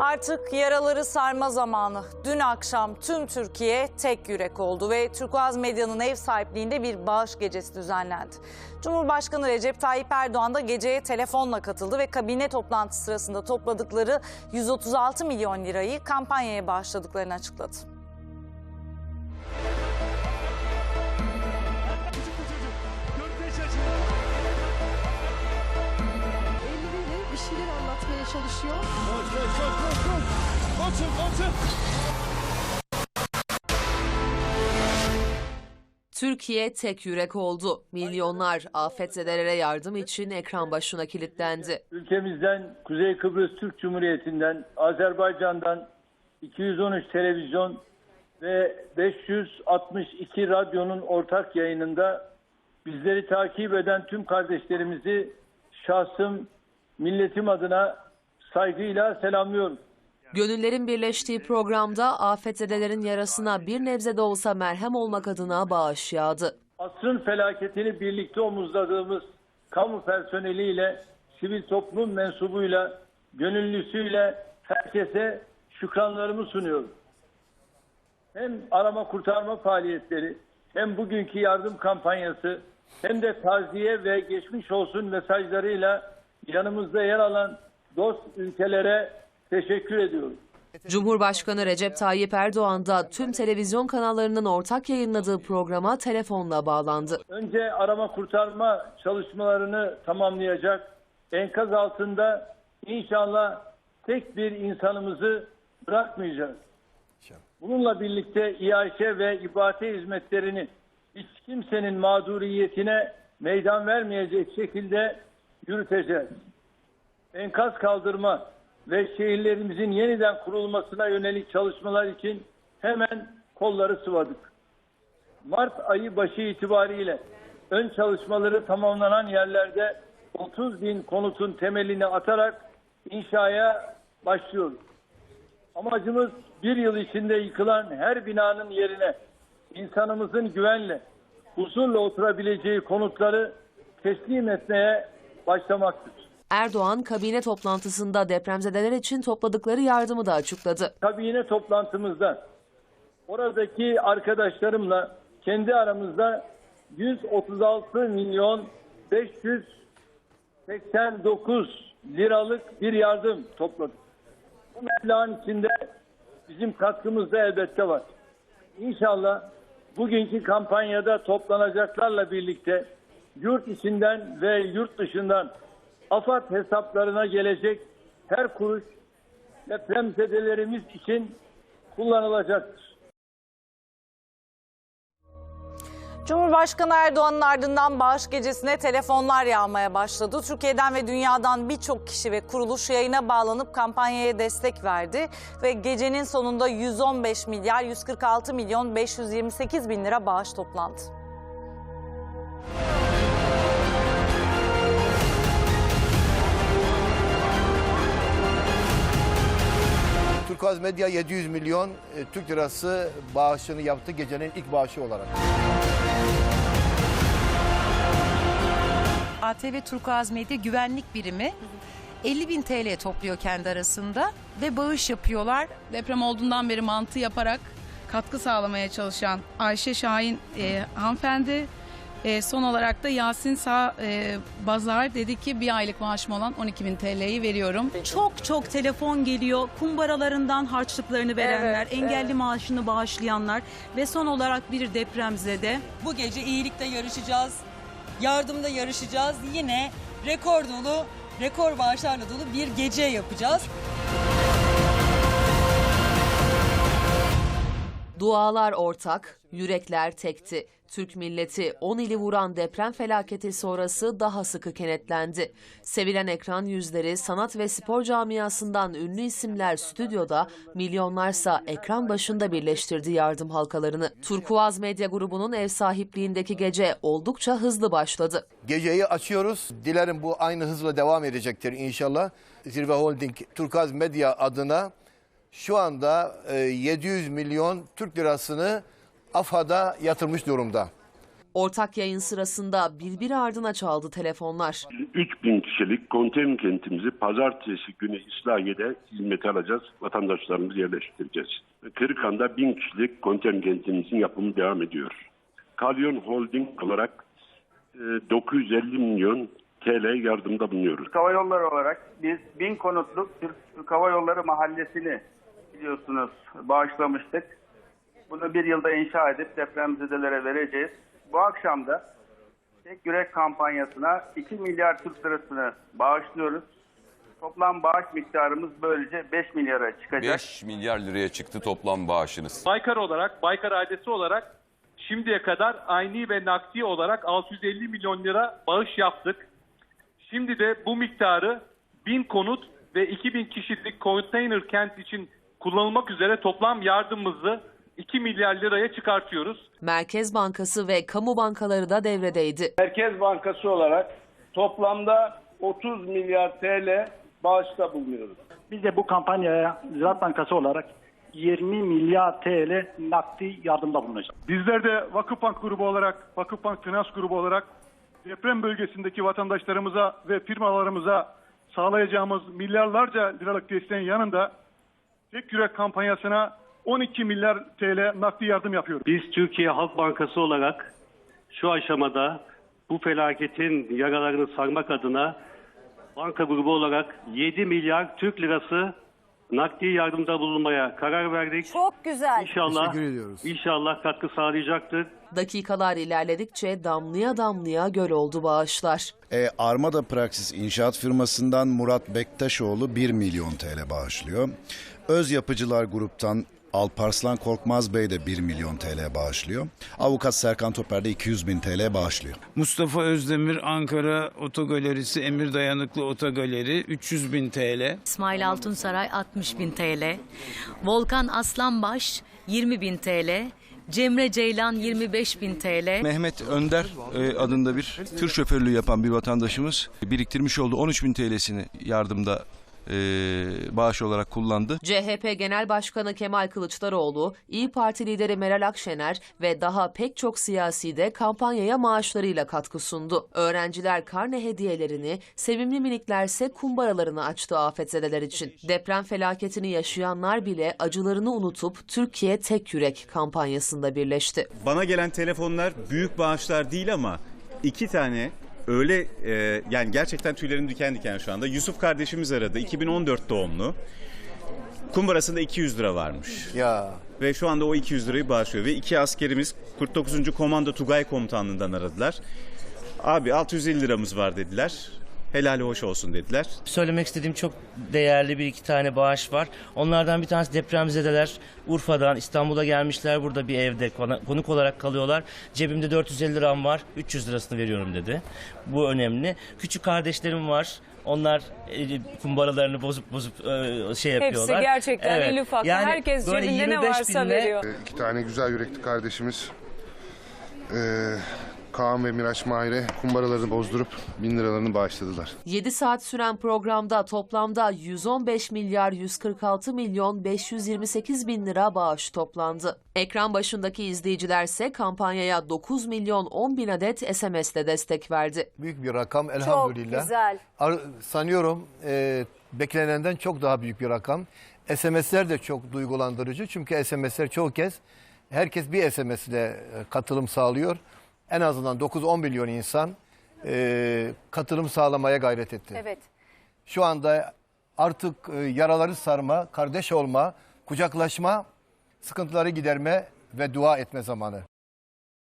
Artık yaraları sarma zamanı. Dün akşam tüm Türkiye tek yürek oldu ve Türkuaz Medya'nın ev sahipliğinde bir bağış gecesi düzenlendi. Cumhurbaşkanı Recep Tayyip Erdoğan da geceye telefonla katıldı ve kabine toplantısı sırasında topladıkları 136 milyon lirayı kampanyaya bağışladıklarını açıkladı. Çalışıyor. Koş koş koş koş koş. Koşun koşun. Türkiye tek yürek oldu. Milyonlar afetzedelere yardım için ekran başına kilitlendi. Ülkemizden, Kuzey Kıbrıs Türk Cumhuriyeti'nden, Azerbaycan'dan 213 televizyon ve 562 radyonun ortak yayınında bizleri takip eden tüm kardeşlerimizi şahsım, milletim adına saygıyla selamlıyorum. Gönüllerin birleştiği programda afetzedelerin yarasına bir nebze de olsa merhem olmak adına bağış yağdı. Asrın felaketini birlikte omuzladığımız kamu personeliyle, sivil toplum mensubuyla, gönüllüsüyle herkese şükranlarımı sunuyorum. Hem arama kurtarma faaliyetleri, hem bugünkü yardım kampanyası, hem de taziye ve geçmiş olsun mesajlarıyla yanımızda yer alan dost ülkelere teşekkür ediyorum. Cumhurbaşkanı Recep Tayyip Erdoğan da tüm televizyon kanallarının ortak yayınladığı programa telefonla bağlandı. Önce arama kurtarma çalışmalarını tamamlayacak. Enkaz altında inşallah tek bir insanımızı bırakmayacağız. Bununla birlikte İAŞ ve İBATE hizmetlerini hiç kimsenin mağduriyetine meydan vermeyecek şekilde yürüteceğiz. Enkaz kaldırma ve şehirlerimizin yeniden kurulmasına yönelik çalışmalar için hemen kolları sıvadık. Mart ayı başı itibariyle ön çalışmaları tamamlanan yerlerde 30 bin konutun temelini atarak inşaya başlıyoruz. Amacımız bir yıl içinde yıkılan her binanın yerine insanımızın güvenle, huzurla oturabileceği konutları teslim etmeye başlamaktır. Erdoğan kabine toplantısında depremzedeler için topladıkları yardımı da açıkladı. kabine toplantımızda oradaki arkadaşlarımla kendi aramızda 136 milyon 589 liralık bir yardım topladık. Bu meblağın içinde bizim katkımız da elbette var. İnşallah bugünkü kampanyada toplanacaklarla birlikte yurt içinden ve yurt dışından AFAD hesaplarına gelecek her kuruş depremzedelerimiz için kullanılacaktır. Cumhurbaşkanı Erdoğan'ın ardından bağış gecesine telefonlar yağmaya başladı. Türkiye'den ve dünyadan birçok kişi ve kuruluş yayına bağlanıp kampanyaya destek verdi. Ve gecenin sonunda 115 milyar 146 milyon 528 bin lira bağış toplandı. Turkuaz Medya 700 milyon e, Türk lirası bağışını yaptı gecenin ilk bağışı olarak. ATV Turkuaz Medya Güvenlik Birimi 50 bin TL topluyor kendi arasında ve bağış yapıyorlar. deprem olduğundan beri mantı yaparak katkı sağlamaya çalışan Ayşe Şahin e, hanımefendi. E, son olarak da Yasin Sağ e, Bazar dedi ki bir aylık maaşım olan 12 bin TL'yi veriyorum. Çok çok telefon geliyor. Kumbaralarından harçlıklarını verenler, Evet, engelli evet. maaşını bağışlayanlar ve son olarak bir depremzede. Bu gece iyilikte yarışacağız. Yardımda yarışacağız. Yine rekor dolu, rekor bağışlarla dolu bir gece yapacağız. Dualar ortak, yürekler tekti. Türk milleti 10 ili vuran deprem felaketi sonrası daha sıkı kenetlendi. Sevilen ekran yüzleri, sanat ve spor camiasından ünlü isimler stüdyoda, milyonlarsa ekran başında birleştirdi yardım halkalarını. Turkuaz Medya grubunun ev sahipliğindeki gece oldukça hızlı başladı. Geceyi açıyoruz. Dilerim bu aynı hızla devam edecektir inşallah. Zirve Holding Turkuaz Medya adına şu anda e, 700 milyon Türk lirasını AFAD'a yatırmış durumda. Ortak yayın sırasında birbiri ardına çaldı telefonlar. 3000 kişilik konteyner kentimizi pazartesi günü İslahiye'de hizmete alacağız. Vatandaşlarımızı yerleştireceğiz. Kırıkan'da 1000 kişilik konteyner kentimizin yapımı devam ediyor. Kalyon Holding olarak e, 950 milyon TL yardımda bulunuyoruz. Türk Hava Yolları olarak biz bin konutluk Türk, Türk Hava Yolları mahallesini biliyorsunuz bağışlamıştık. Bunu bir yılda inşa edip depremzedelere vereceğiz. Bu akşam da Tek Yürek kampanyasına 2 milyar Türk lirasını bağışlıyoruz. Toplam bağış miktarımız böylece 5 milyara çıkacak. 5 milyar liraya çıktı toplam bağışınız. Baykar olarak, Baykar ailesi olarak şimdiye kadar ayni ve nakdi olarak 650 milyon lira bağış yaptık. Şimdi de bu miktarı 1000 konut ve 2000 kişilik konteyner kent için kullanılmak üzere toplam yardımımızı 2 milyar liraya çıkartıyoruz. Merkez Bankası ve kamu bankaları da devredeydi. Merkez Bankası olarak toplamda 30 milyar TL bağışta bulunuyoruz. Biz de bu kampanyaya Ziraat Bankası olarak 20 milyar TL nakdi yardımda bulunacağız. Bizler de Vakıfbank grubu olarak, Vakıfbank Finans grubu olarak deprem bölgesindeki vatandaşlarımıza ve firmalarımıza sağlayacağımız milyarlarca liralık desteğin yanında Tek Yürek kampanyasına 12 milyar TL nakdi yardım yapıyoruz. Biz Türkiye Halk Bankası olarak şu aşamada bu felaketin yaralarını sarmak adına banka grubu olarak 7 milyar Türk lirası nakdi yardımda bulunmaya karar verdik. Çok güzel. İnşallah, Teşekkür ediyoruz. inşallah katkı sağlayacaktır. Dakikalar ilerledikçe damlaya damlaya göl oldu bağışlar. E, Armada Praksis İnşaat firmasından Murat Bektaşoğlu 1 milyon TL bağışlıyor. Öz Yapıcılar Grup'tan Alparslan Korkmaz Bey de 1 milyon TL bağışlıyor. Avukat Serkan Toper de 200 bin TL bağışlıyor. Mustafa Özdemir Ankara Otogalerisi Emir Dayanıklı Otogaleri 300 bin TL. İsmail Altunsaray 60 bin TL. Volkan Aslanbaş 20 bin TL. Cemre Ceylan 25 bin TL. Mehmet Önder e, adında bir tır şoförlüğü yapan bir vatandaşımız biriktirmiş olduğu 13 bin TL'sini yardımda e, bağış olarak kullandı. CHP Genel Başkanı Kemal Kılıçdaroğlu, İyi Parti lideri Meral Akşener ve daha pek çok siyasi de kampanyaya maaşlarıyla katkı sundu. Öğrenciler karne hediyelerini, sevimli miniklerse kumbaralarını açtı afetzedeler için. Deprem felaketini yaşayanlar bile acılarını unutup Türkiye Tek Yürek kampanyasında birleşti. Bana gelen telefonlar büyük bağışlar değil ama iki tane öyle e, yani gerçekten tüylerim diken diken şu anda. Yusuf kardeşimiz aradı 2014 doğumlu. Kumbarasında 200 lira varmış. Ya Ve şu anda o 200 lirayı bağışlıyor. Ve iki askerimiz 49. Komando Tugay Komutanlığı'ndan aradılar. Abi 650 liramız var dediler. Helali hoş olsun dediler. Söylemek istediğim çok değerli bir iki tane bağış var. Onlardan bir tanesi depremzedeler. Urfa'dan İstanbul'a gelmişler. Burada bir evde konuk olarak kalıyorlar. Cebimde 450 liram var. 300 lirasını veriyorum dedi. Bu önemli. Küçük kardeşlerim var. Onlar e, kumbaralarını bozup bozup e, şey yapıyorlar. gerçekten Evet. el ufak. Yani Herkes cebinde ne 25 varsa binle- veriyor. İki tane güzel yürekli kardeşimiz Kaan ve Miraç Mahir'e kumbaralarını bozdurup bin liralarını bağışladılar. 7 saat süren programda toplamda 115 milyar 146 milyon 528 bin lira bağış toplandı. Ekran başındaki izleyicilerse kampanyaya 9 milyon 10 bin adet SMS ile destek verdi. büyük bir rakam elhamdülillah. güzel. Ar- sanıyorum e, beklenenden çok daha büyük bir rakam. SMS'ler de çok duygulandırıcı. Çünkü SMS'ler çoğu kez herkes bir SMS ile e, katılım sağlıyor. En azından 9-10 milyon insan e, katılım sağlamaya gayret etti. Evet. Şu anda artık e, yaraları sarma, kardeş olma, kucaklaşma, sıkıntıları giderme ve dua etme zamanı.